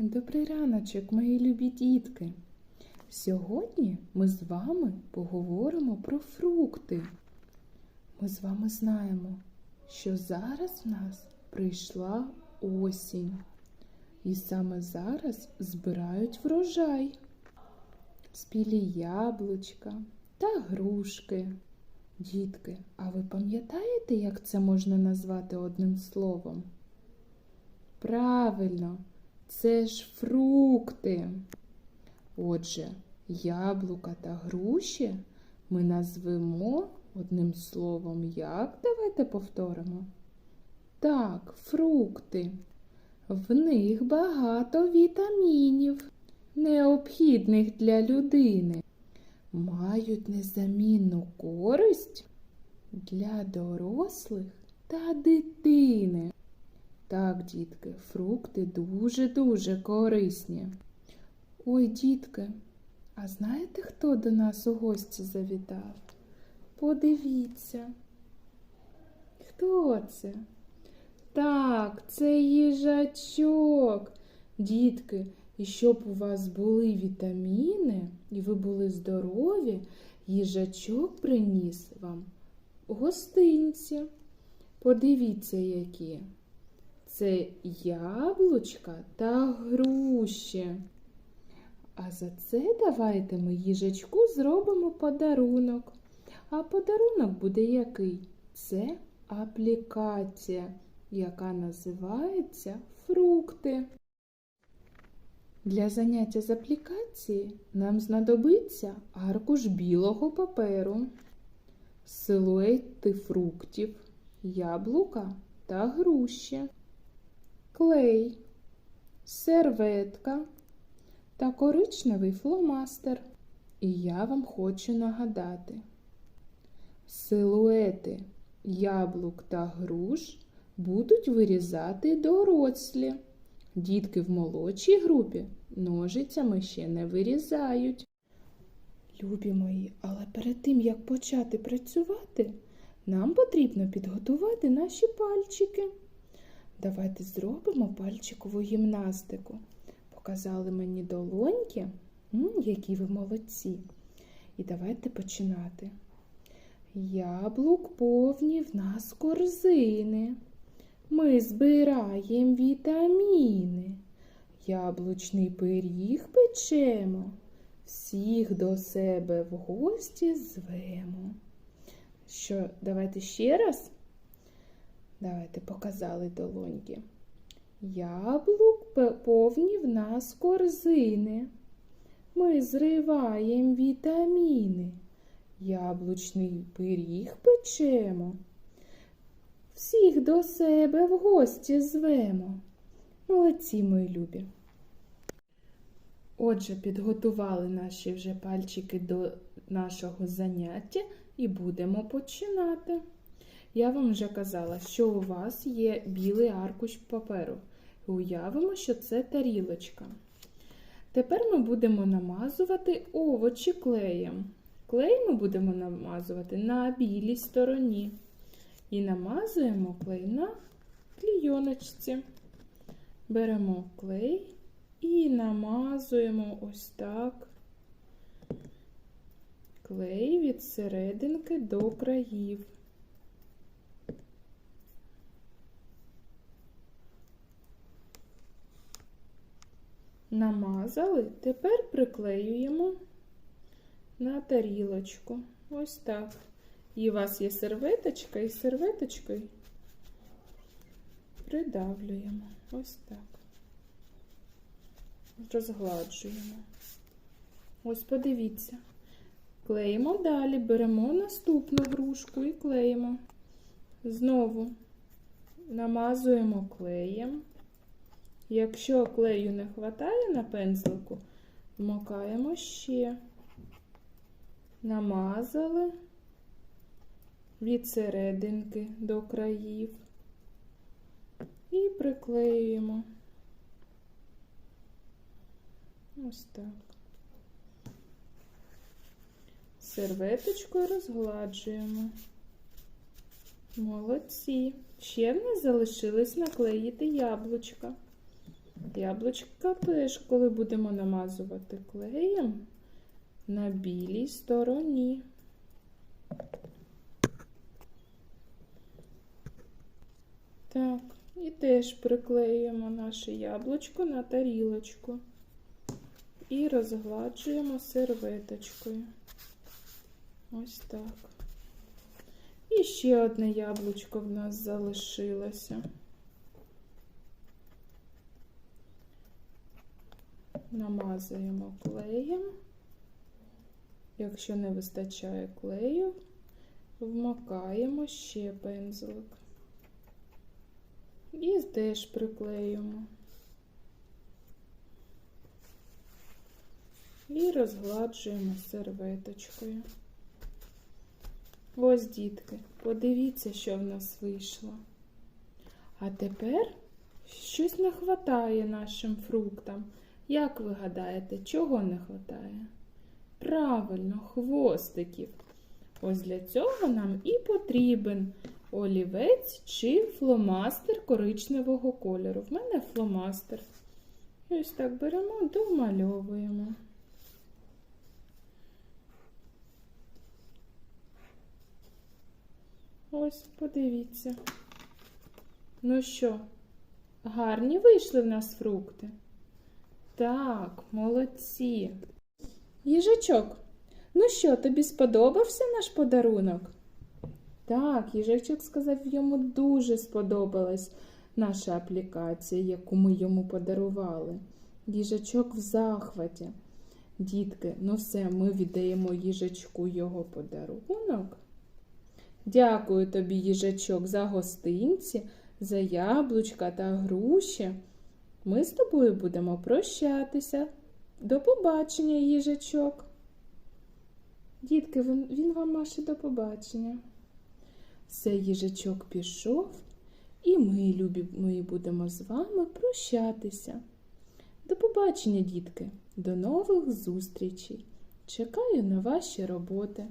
Добрий раночок, мої любі дітки. Сьогодні ми з вами поговоримо про фрукти. Ми з вами знаємо, що зараз в нас прийшла осінь. І саме зараз збирають врожай. Спілі яблучка та грушки. Дітки, а ви пам'ятаєте, як це можна назвати одним словом? Правильно, це ж фрукти. Отже, яблука та груші ми назвемо одним словом як? Давайте повторимо. Так, фрукти. В них багато вітамінів, необхідних для людини. Мають незамінну користь для дорослих та дитини. Так, дітки, фрукти дуже-дуже корисні. Ой, дітки, а знаєте, хто до нас у гості завітав? Подивіться. Хто це? Так, це їжачок. Дітки, і щоб у вас були вітаміни, і ви були здорові, їжачок приніс вам гостинці. Подивіться, які. Це яблучка та груші. А за це давайте ми їжачку зробимо подарунок. А подарунок буде який? Це аплікація, яка називається фрукти. Для заняття з аплікації нам знадобиться аркуш білого паперу, силуети фруктів, яблука та груші, клей, серветка та коричневий фломастер. І я вам хочу нагадати: силуети яблук та груш будуть вирізати дорослі. Дітки в молодшій групі ножицями ще не вирізають. Любі мої, але перед тим, як почати працювати, нам потрібно підготувати наші пальчики. Давайте зробимо пальчикову гімнастику. Показали мені долоньки, які ви молодці. І давайте починати. Яблук повні в нас корзини. Ми збираємо вітаміни. Яблучний пиріг печемо, всіх до себе в гості звемо. Що, давайте ще раз? Давайте показали долоньки. Яблук повні в нас корзини. Ми зриваємо вітаміни. Яблучний пиріг печемо. Всіх до себе в гості звемо. Молодці, мої любі. Отже, підготували наші вже пальчики до нашого заняття і будемо починати. Я вам вже казала, що у вас є білий аркуш паперу. Уявимо, що це тарілочка. Тепер ми будемо намазувати овочі клеєм. Клей ми будемо намазувати на білій стороні. І намазуємо клей на клійоночці. Беремо клей і намазуємо ось так клей від серединки до країв. Намазали, тепер приклеюємо на тарілочку. Ось так. І у вас є серветочка, і серветочкою придавлюємо. Ось так. Розгладжуємо. Ось подивіться. Клеїмо далі, беремо наступну грушку і клеїмо. Знову намазуємо клеєм. Якщо клею не вистачає на пензлику, вмокаємо ще. Намазали від серединки до країв і приклеюємо. Ось так. Серветочкою розгладжуємо. Молодці. Ще в нас залишилось наклеїти яблучка. Яблучка теж, коли будемо намазувати клеєм на білій стороні. Так, і теж приклеюємо наше яблучко на тарілочку і розгладжуємо серветочкою. Ось так. І ще одне яблучко в нас залишилося. Намазуємо клеєм. Якщо не вистачає клею, вмокаємо ще пензлик. І теж приклеюємо. І розгладжуємо серветочкою. Ось, дітки, подивіться, що в нас вийшло. А тепер щось не хватає нашим фруктам. Як ви гадаєте, чого не хватає? Правильно, хвостиків. Ось для цього нам і потрібен олівець чи фломастер коричневого кольору. В мене фломастер. Ось так беремо, домальовуємо. Ось, подивіться. Ну що, гарні вийшли в нас фрукти? Так, молодці. Їжачок, ну що, тобі сподобався наш подарунок? Так, їжачок сказав, йому дуже сподобалась наша аплікація, яку ми йому подарували. Їжачок в захваті. Дітки, ну все, ми віддаємо їжачку його подарунок. Дякую тобі, їжачок, за гостинці, за яблучка та груші. Ми з тобою будемо прощатися. До побачення, їжачок. Дітки, він, вам маше до побачення. Все, їжачок пішов, і ми, любі мої, будемо з вами прощатися. До побачення, дітки, до нових зустрічей. Чекаю на ваші роботи.